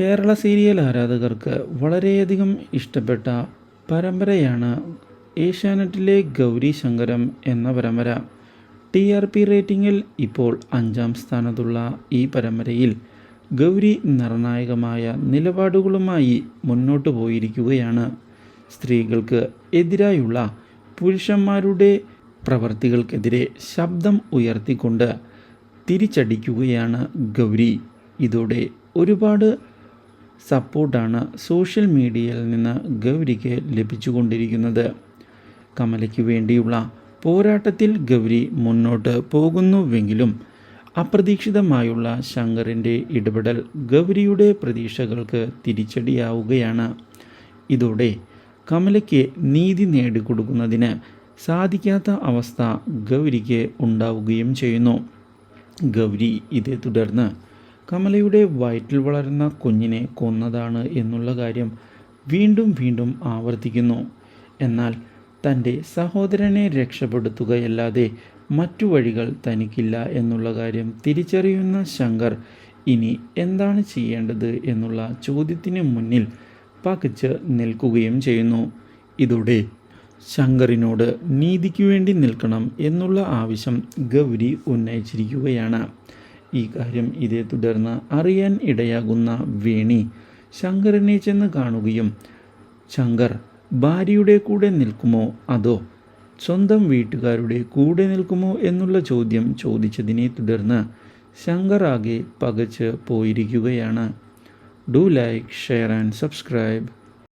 Kerala serial ആരാധകർക്ക് വളരെയധികം ഇഷ്ടപ്പെട്ട പരമ്പരയാണ് ഏഷ്യാനെറ്റിലെ ഗൗരി ശങ്കരം എന്ന പരമ്പര. ടി ആർ പി റേറ്റിംഗിൽ ഇപ്പോൾ അഞ്ചാം സ്ഥാനത്തുള്ള ഈ പരമ്പരയിൽ ഗൗരി നിർണായകമായ നിലപാടുകളുമായി മുന്നോട്ട് പോയിരിക്കുകയാണ്. സ്ത്രീകൾക്ക് എതിരായുള്ള പുരുഷന്മാരുടെ പ്രവർത്തികൾക്കെതിരെ ശബ്ദം ഉയർത്തിക്കൊണ്ട് തിരിച്ചടിക്കുകയാണ് ഗൗരി. ഇതോടെ ഒരുപാട് സപ്പോർട്ടാണ് സോഷ്യൽ മീഡിയയിൽ നിന്ന് ഗൗരിക്ക് ലഭിച്ചുകൊണ്ടിരിക്കുന്നത്. കമലയ്ക്ക് വേണ്ടിയുള്ള പോരാട്ടത്തിൽ ഗൗരി മുന്നോട്ട് പോകുന്നുവെങ്കിലും അപ്രതീക്ഷിതമായുള്ള ശങ്കറിന്റെ ഇടപെടൽ ഗൗരിയുടെ പ്രതീക്ഷകൾക്ക് തിരിച്ചടിയാവുകയാണ്. ഇതോടെ കമലയ്ക്ക് നീതി നേടിക്കൊടുക്കുന്നതിന് സാധിക്കാത്ത അവസ്ഥ ഗൗരിക്ക് ഉണ്ടാവുകയും ചെയ്യുന്നു. ഗൗരി ഇതേ തുടർന്ന് കമലയുടെ വയറ്റിൽ വളരുന്ന കുഞ്ഞിനെ കൊന്നതാണ് എന്നുള്ള കാര്യം വീണ്ടും വീണ്ടും ആവർത്തിക്കുന്നു. എന്നാൽ തന്റെ സഹോദരനെ രക്ഷപ്പെടുത്തുകയല്ലാതെ മറ്റു വഴികൾ തനിക്കില്ല എന്നുള്ള കാര്യം തിരിച്ചറിയുന്ന ശങ്കർ ഇനി എന്താണ് ചെയ്യേണ്ടത് എന്നുള്ള ചോദ്യത്തിന് മുന്നിൽ പകച്ച് നിൽക്കുകയും ചെയ്യുന്നു. ഇതോടെ ശങ്കറിനോട് നീതിക്ക് വേണ്ടി നിൽക്കണം എന്നുള്ള ആവശ്യം ഗൗരി ഉന്നയിച്ചിരിക്കുകയാണ്. ഈ കാര്യം ഇതേ തുടർന്ന് അറിയാൻ ഇടയാകുന്ന വേണി ശങ്കറിനെ ചെന്ന് കാണുകയും ശങ്കർ ഭാര്യയുടെ കൂടെ നിൽക്കുമോ? അതോ സ്വന്തം വീട്ടുകാരുടെ കൂടെ നിൽക്കുമോ? എന്നുള്ള ചോദ്യം ചോദിച്ചതിനെ തുടർന്ന് ശങ്കർ ആകെ പകച്ച് പോയിരിക്കുകയാണ്. Do like share and subscribe.